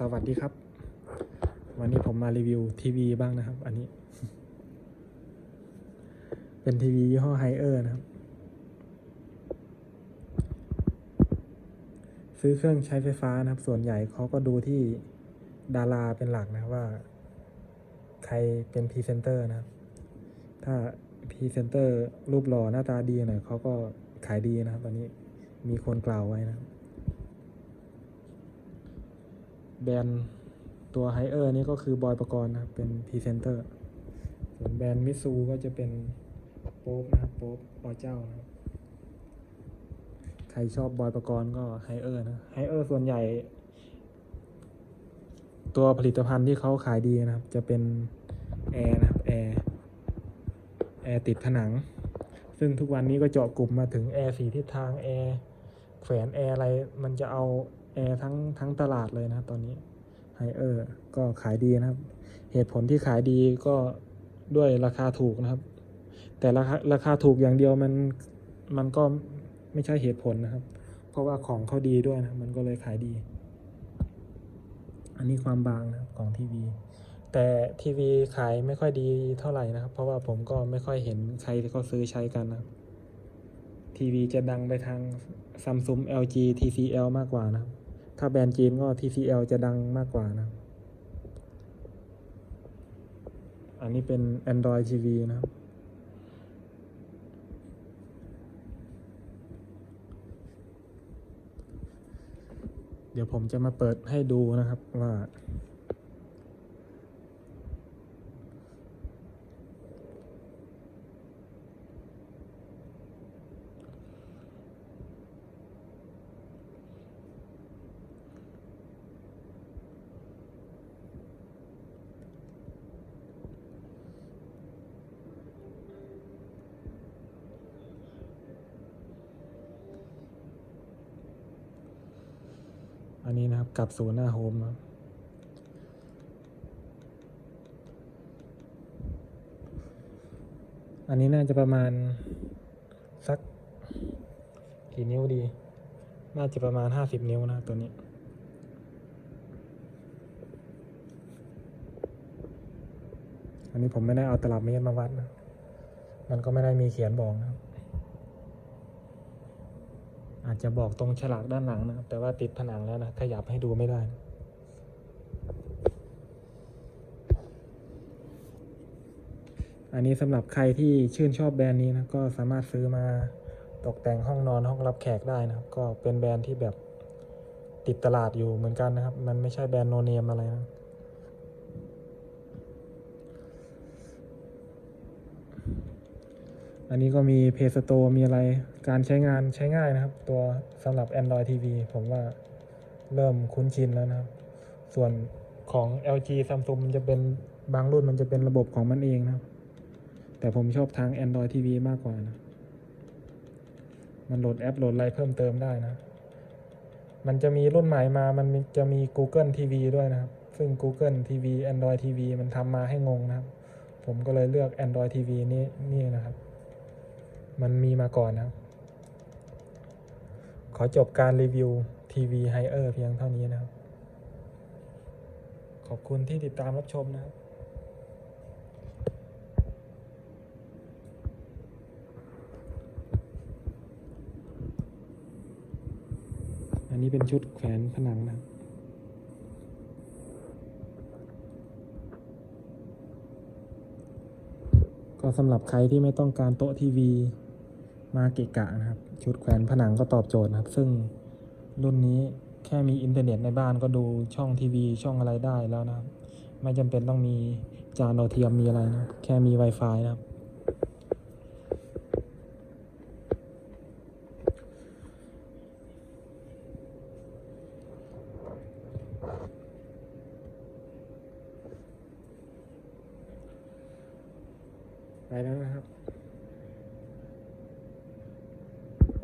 สวัสดีครับ วันนี้ผมมารีวิวทีวีบ้างนะครับ อันนี้ เป็นทีวียี่ห้อไฮเออร์นะครับ ซื้อเครื่องใช้ไฟฟ้านะครับ ส่วนใหญ่เขาก็ดูที่ดาราเป็นหลักนะว่า ใครเป็นพรีเซนเตอร์นะครับ ถ้าพรีเซนเตอร์รูปหล่อหน้าตาดีหน่อยเขาก็ขายดีนะครับตอนนี้มีคนกล่าวไว้นะครับ แบรนด์ตัวไฮเออร์นี่ก็คือบอยประกรณ์นะครับ เป็นพรีเซนเตอร์ ส่วนแบรนด์มิซูก็จะเป็นโป๊ปนะครับโป๊ปปอเจ้านะครับใครชอบบอยประกรณ์ก็ไฮเออร์นะไฮเออร์ส่วนใหญ่ ตัวผลิตภัณฑ์ที่เขาขายดีนะครับ จะเป็นแอร์นะครับแอร์แอร์ติดผนัง ซึ่งทุกวันนี้ก็เจาะกลุ่มมาถึงแอร์สีทิศทางแอร์แขวนแอร์อะไร มันจะเอา แอร์ทั้งทั้งตลาดเลยนะครับตอนนี้ไฮเออร์ก็ขายดีนะครับ เหตุผลที่ขายดีก็ด้วยราคาถูกนะครับ แต่ราคาราคาถูกอย่างเดียวมันมันก็ไม่ใช่เหตุผลนะครับ เพราะว่าของเขาดีด้วยนะมันก็เลยขายดี อันนี้ความบางนะครับของทีวีแต่ทีวีขายไม่ค่อยดีเท่าไหร่นะครับ เพราะว่าผมก็ไม่ค่อยเห็นใครที่เขาซื้อใช้กันนะทีวีจะดังไปทาง Samsung LG TCL มากกว่านะครับ ถ้าแบรนด์จีนก็ TCL จะดังมากกว่านะอันนี้เป็น Android TV นะครับ เดี๋ยวผมจะมาเปิดให้ดูนะครับว่า อันนี้นะครับกลับสู่หน้าโฮมครับอันนี้น่าจะประมาณสักกี่นิ้วดี น่าจะประมาณห้าสิบนิ้วนะตัวนี้ อันนี้ผมไม่ได้เอาตลับเมตรมาวัดนะ มันก็ไม่ได้มีเขียนบอกนะครับ อาจจะบอกตรงฉลากด้านหลังนะครับแต่ว่าติดผนังแล้วนะ ขยับให้ดูไม่ได้ อันนี้สำหรับใครที่ชื่นชอบแบรนด์นี้นะ ก็สามารถซื้อมาตกแต่งห้องนอนห้องรับแขกได้นะครับ ก็เป็นแบรนด์ที่แบบติดตลาดอยู่เหมือนกันนะครับ มันไม่ใช่แบรนด์โนเนมอะไรนะ อันนี้ก็มี Play Store มีอะไรการใช้งานใช้ง่ายนะครับ ตัวสำหรับ Android TV ผมว่าเริ่มคุ้นชินแล้วนะครับ ส่วนของ LG Samsung มันจะเป็นบางรุ่นมันจะเป็นระบบของมันเองนะครับ แต่ผมชอบทาง Android TV มากกว่านะมันโหลดแอปโหลดอะไรเพิ่มเติมได้นะ มันจะมีรุ่นใหม่มา มันจะมี Google TV ด้วยนะครับ ซึ่ง Google TV Android TV มันทำมาให้งงนะครับ ผมก็เลยเลือก Android TV นี่นี่นะครับ มันมีมาก่อนนะขอจบการรีวิวทีวีไฮเออร์เพียงเท่านี้นะครับ ขอบคุณที่ติดตามรับชมนะครับอันนี้เป็นชุดแขวนผนังนะครับก็สำหรับใครที่ไม่ต้องการโต๊ะทีวี มาเกะกะนะครับ ชุดแขวนผนังก็ตอบโจทย์นะครับ ซึ่งรุ่นนี้แค่มีอินเทอร์เน็ตในบ้านก็ดูช่องทีวีช่องอะไรได้แล้วนะครับ ไม่จำเป็นต้องมีจานดาวเทียมมีอะไรนะแค่มี Wi-Fi นะครับ ไปแล้วนะครับ